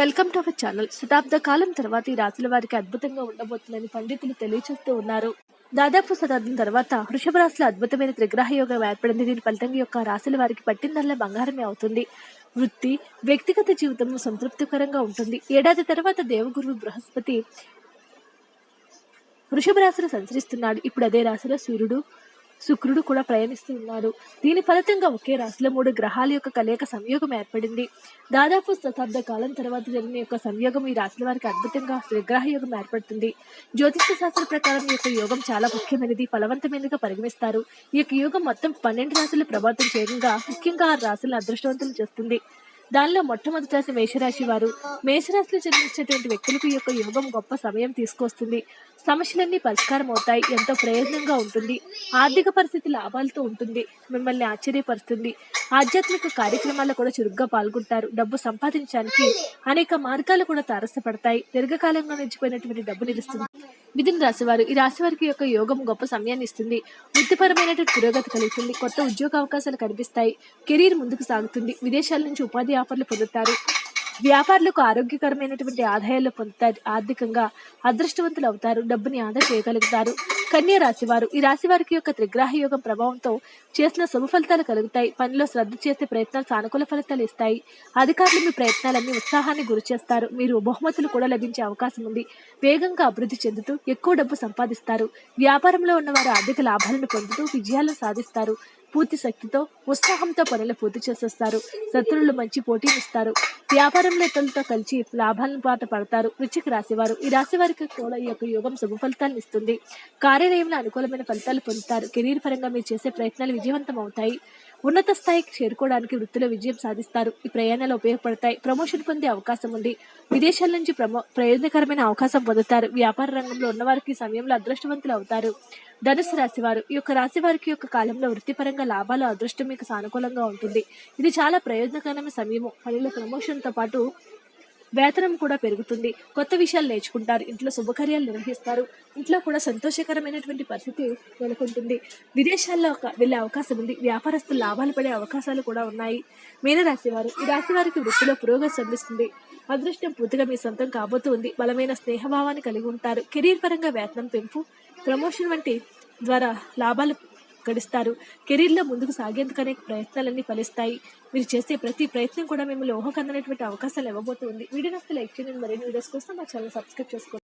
Welcome to our channel. శతాబ్ద కాలం తర్వాత ఈ రాశుల వారికి అద్భుతంగా ఉండబోతుందని పండితులు తెలియచేస్తూ ఉన్నారు. దాదాపు శతాబ్దం తర్వాత వృషభ రాశిలో అద్భుతమైన త్రిగ్రహ యోగం ఏర్పడింది. దీని ఫలితంగా యొక్క రాశుల వారికి పట్టిందల్లా బంగారమే అవుతుంది. వృత్తి వ్యక్తిగత జీవితం సంతృప్తికరంగా ఉంటుంది. ఏడాది తర్వాత దేవగురువు బృహస్పతి వృషభ రాశిలో సంచరిస్తున్నాడు. ఇప్పుడు అదే రాశిలో సూర్యుడు శుక్రుడు కూడా ప్రయాణిస్తూ ఉన్నారు. దీని ఫలితంగా ఒకే రాశిలో మూడు గ్రహాల యొక్క కలయిక సంయోగం ఏర్పడింది. దాదాపు శతాబ్ద కాలం తర్వాత జరిగిన యొక్క సంయోగం ఈ రాశుల వారికి అద్భుతంగా విగ్రహ యోగం ఏర్పడుతుంది. జ్యోతిష శాస్త్ర ప్రకారం ఈ యొక్క యోగం చాలా ముఖ్యమైనది ఫలవంతమైనదిగా పరిగణిస్తారు. ఈ యొక్క యోగం మొత్తం పన్నెండు రాశులు ప్రభావితం చేయడంగా ముఖ్యంగా ఆ రాశులను అదృష్టవంతులు చేస్తుంది. దానిలో మొట్టమొదటి రాశి మేషరాశి వారు మేషరాశిలో జన్మించినటువంటి వ్యక్తులకు ఈ యొక్క యోగం గొప్ప సమయం తీసుకొస్తుంది. సమస్యలన్నీ పరిష్కారం అవుతాయి ఎంతో ప్రయోజనంగా ఉంటుంది ఆర్థిక పరిస్థితి లాభాలతో ఉంటుంది మిమ్మల్ని ఆశ్చర్యపరుస్తుంది. ఆధ్యాత్మిక కార్యక్రమాల్లో కూడా చురుగ్గా పాల్గొంటారు. డబ్బు సంపాదించడానికి అనేక మార్గాలు కూడా తారసపడతాయి. దీర్ఘకాలంగా నిలిచిపోయినటువంటి డబ్బు నిలుస్తుంది మిథున్ రాశివారు ఈ రాశి వారికి యొక్క యోగం గొప్ప సమయాన్ని ఇస్తుంది. వృత్తిపరమైనటువంటి పురోగతి కలుగుతుంది. కొత్త ఉద్యోగ అవకాశాలు కనిపిస్తాయి. కెరీర్ ముందుకు సాగుతుంది. విదేశాల నుంచి ఉపాధి ఆఫర్లు పొందుతారు. వ్యాపారులకు ఆరోగ్యకరమైనటువంటి ఆదాయాలు పొందుతారు. ఆర్థికంగా అదృష్టవంతులు అవుతారు. డబ్బుని ఆదా చేయగలుగుతారు. కన్యా రాశి వారు ఈ రాశి వారికి యొక్క త్రిగ్రహ యోగం ప్రభావంతో చేసిన శుభ ఫలితాలు కలుగుతాయి. పనిలో శ్రద్ధ చేసే ప్రయత్నాలు సానుకూల ఫలితాలు ఇస్తాయి. అధికారులు మీ ప్రయత్నాలన్నీ ఉత్సాహాన్ని గురి చేస్తారు. మీరు బహుమతులు కూడా లభించే అవకాశం ఉంది. వేగంగా అభివృద్ధి చెందుతూ ఎక్కువ డబ్బు సంపాదిస్తారు. వ్యాపారంలో ఉన్నవారు ఆర్థిక లాభాలను పొందుతూ విజయాలను సాధిస్తారు. పూర్తి శక్తితో ఉత్సాహంతో పనులు పూర్తి చేసేస్తారు. శత్రువులు మంచి పోటీనిస్తారు వ్యాపారంలో ఇతరులతో కలిసి లాభాలను పాట పడతారు. వృచ్చిక రాశివారు. ఈ రాశి వారికి కూడా ఈ యొక్క యోగం శుభ ఫలితాలను ఇస్తుంది. కార్యాలయంలో అనుకూలమైన ఫలితాలు పొందుతారు. కెరీర్ పరంగా మీరు చేసే ప్రయత్నాలు విజయవంతం అవుతాయి ఉన్నత స్థాయికి చేరుకోవడానికి వృత్తిలో విజయం సాధిస్తారు. ఈ ప్రయాణాలు ఉపయోగపడతాయి. ప్రమోషన్ పొందే అవకాశం ఉంది. విదేశాల నుంచి ప్రమో ప్రయోజనకరమైన అవకాశం పొందుతారు. వ్యాపార రంగంలో ఉన్నవారికి సమయంలో అదృష్టవంతులు అవుతారు. ధనుసు రాశి వారు ఈ యొక్క రాశి వారికి యొక్క కాలంలో వృత్తిపరంగా లాభాలు అదృష్టం మీకు సానుకూలంగా ఉంటుంది. ఇది చాలా ప్రయోజనకరమైన సమయము. పనిలో ప్రమోషన్తో పాటు వేతనం కూడా పెరుగుతుంది. కొత్త విషయాలు నేర్చుకుంటారు. ఇంట్లో శుభకార్యాలు నిర్వహిస్తారు. ఇంట్లో కూడా సంతోషకరమైనటువంటి పరిస్థితి నెలకొంటుంది. విదేశాల్లో ఒక వెళ్ళే అవకాశం ఉంది. వ్యాపారస్తులు లాభాలు పడే అవకాశాలు కూడా ఉన్నాయి. మీనరాశి వారు ఈ రాశి వారికి వృత్తిలో పురోగతి సంభిస్తుంది అదృష్టం పూర్తిగా మీ సొంతం కాబోతుంది. బలమైన స్నేహభావాన్ని కలిగి ఉంటారు. కెరీర్ పరంగా వేతనం పెంపు ప్రమోషన్ వంటి ద్వారా లాభాలు గడిస్తారు కెరీర్లో ముందుకు సాగేందుకు అనేక ప్రయత్నాలన్నీ ఫలిస్తాయి. మీరు చేసే ప్రతి ప్రయత్నం కూడా మిమ్మల్ని ఊహకందనేటువంటి అవకాశాలు ఇవ్వబోతుంది వీడియో నస్తే లైక్ చేయండి. మరిన్ని వీడియోస్ కోసం మా ఛానల్ సబ్స్క్రైబ్ చేసుకోండి.